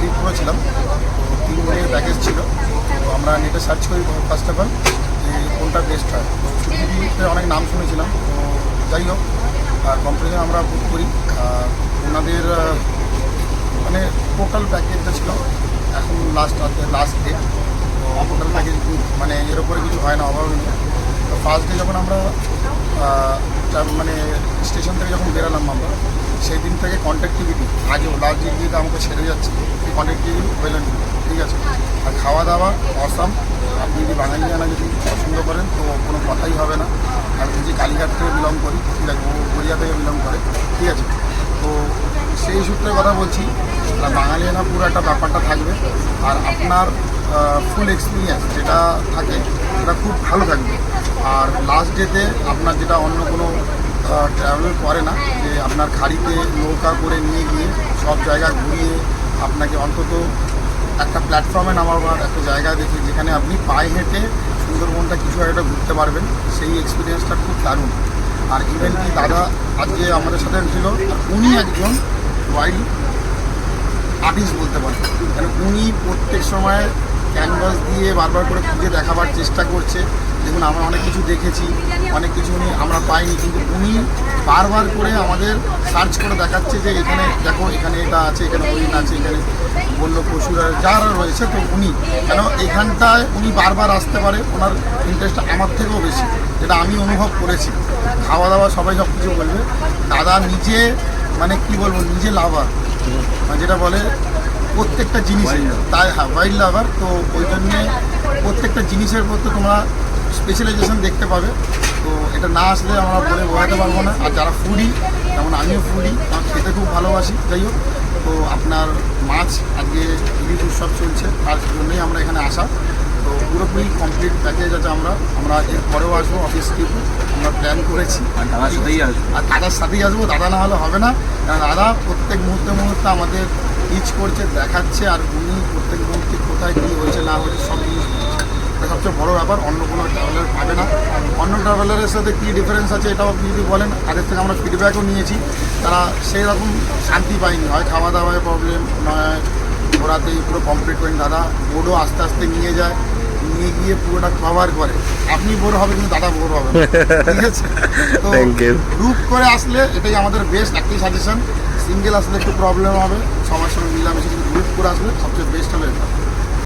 Trip করেছিলাম। তো তিন দিনের প্যাকেজ ছিল। তো আমরা নেটে সার্চ করি ফার্স্ট অফ অল যে কোনটা বেস্ট হয়। তো অনেক নাম শুনেছিলাম। তো যাই হোক কোম্পানিতে আমরা বুক করি। আর ওনাদের মানে টোটাল প্যাকেজটা ছিল এখন লাস্ট আছে লাস্ট ডে তো টোটাল প্যাকেজ মানে এর উপরে কিছু হয় না অভাবনীয় তো ফার্স্ট ডে যখন আমরা আহ, তা- মানে স্টেশন থেকে যখন বেরালাম আমরা সেই দিন থেকে কন্ট্যাক্টিভিটি আজও যেটা আমাকে ছেড়ে যাচ্ছে সেই কন্ট্যাক্টিভিটি হইলেন ঠিক আছে? আর খাওয়া দাওয়া অসাম আপনি যদি বাঙালিয়ানা যদি পছন্দ করেন তো কোনো কথাই হবে না। আমি যে কালীঘাট থেকে বিলং করি ঠিক আছে ও গড়িয়া থেকে বিলং করে ঠিক আছে? তো সেই সূত্রে কথা বলছি বাঙালিয়ানা পুরো একটা ব্যাপারটা থাকবে। আর আপনার ফুল এক্সপিরিয়েন্স যেটা থাকে সেটা খুব ভালো থাকবে। আর লাস্ট ডেতে আপনার যেটা অন্য কোনো ট্রাভেল করে না, যে আপনার খাড়িতে নৌকা করে নিয়ে গিয়ে সব জায়গা ঘুরিয়ে আপনাকে অন্তত একটা প্ল্যাটফর্মে নামাবার একটা জায়গা দেখে যেখানে আপনি পায়ে হেঁটে সুন্দরবনটা কিছু একটা ঘুরতে পারবেন, সেই এক্সপিরিয়েন্সটা খুব দারুণ। আর ইভেন কি দাদা আজকে আমাদের সাথে ছিল উনি একজন ওয়াইল্ড আর্টিস্ট বলতে পারেন। কেন উনি প্রত্যেক সময় ক্যানভাস দিয়ে বারবার করে খুঁজে দেখাবার চেষ্টা করছে। দেখুন, আমরা অনেক কিছু দেখেছি, অনেক কিছু উনি আমরা পাইনি, কিন্তু উনি বারবার করে আমাদের সার্চ করে দেখাচ্ছে যে এখানে দেখো, এখানে এটা আছে, এখানে হরিণ আছে, এখানে বন্য পশুরা যারা রয়েছে, তো উনি কেন এখানটায় উনি বারবার আসতে পারে, ওনার ইন্টারেস্টটা আমার থেকেও বেশি, যেটা আমি অনুভব করেছি। খাওয়া দাওয়া সবাই সব কিছু বলবে। দাদা নিজে মানে কি বলব, নিজে লাভার মানে যেটা বলে প্রত্যেকটা জিনিসে তাই হ্যাঁ ওয়াইল্ড লাভার তো ওই জন্যে প্রত্যেকটা জিনিসের মধ্যে তোমরা স্পেশালাইজেশন দেখতে পাবে। তো এটা না আসলে আমরা বলে বোঝাতে পারব না। আর যারা ফুডি যেমন আমিও ফুডি আমার খেতে খুব ভালোবাসি। যাই হোক তো আপনার মাছ আজকে ইলিশ উৎসব চলছে তার জন্যই আমরা এখানে আসা। তো পুরোপুরি কমপ্লিট প্যাকেজ আছে আমরা। আমরা এর পরেও আসব অফিস থেকে আমরা প্ল্যান করেছি। আর দাদার সাথেই আসব। আর দাদার সাথেই আসব দাদা না হলে হবে না। কারণ দাদা প্রত্যেক মুহূর্তে মুহূর্তে আমাদের টিচ করছে দেখাচ্ছে আর উনি প্রত্যেক মুহূর্তে কোথায় কী হয়েছে না হয়েছে সব জিনিস সবচেয়ে বড় ব্যাপার অন্য কোনো ট্রাভেলার পাবে না। অন্য ট্রাভেলারের সাথে কী ডিফারেন্স আছে এটাও আপনি যদি বলেন তাদের থেকে আমরা ফিডব্যাকও নিয়েছি। তারা সেই রকম শান্তি পায়নি হয় খাওয়া দাওয়ায় প্রবলেম নয় ঘোরাতেই পুরো কমপ্লিট করেন। দাদা বোর্ডও আস্তে আস্তে নিয়ে যায় নিয়ে গিয়ে পুরোটা কভার করে। আপনি বোর হবে কিন্তু দাদা বোর হবে। ঠিক আছে? তো গ্রুপ করে আসলে এটাই আমাদের বেস্ট একটাই সাজেশন সিঙ্গেল আসলে একটু প্রবলেম হবে। সবার সঙ্গে মিলামিশে কিন্তু গ্রুপ করে আসলে সবচেয়ে বেস্ট হবে এটা।